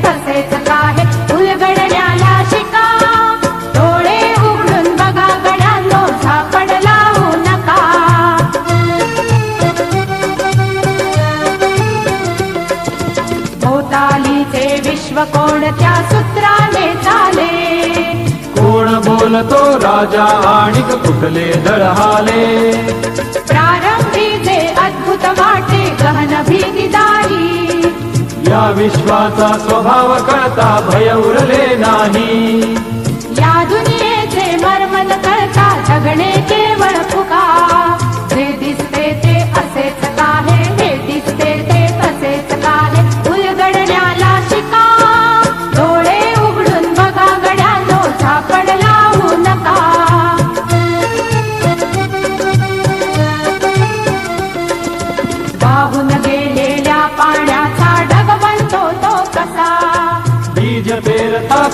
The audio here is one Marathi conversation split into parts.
तसेच काहे? उलगडण्याला उघडून बघा गड्यांनो लावू नका. विश्व कोणत्या सूत्राने चाले? कोण बोलतो राजा आणि कुठले दळहाले? या विश्वाचा स्वभाव करता भय उरले नाही.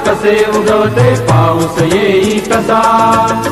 कसे उगवते पाऊस येई कसा?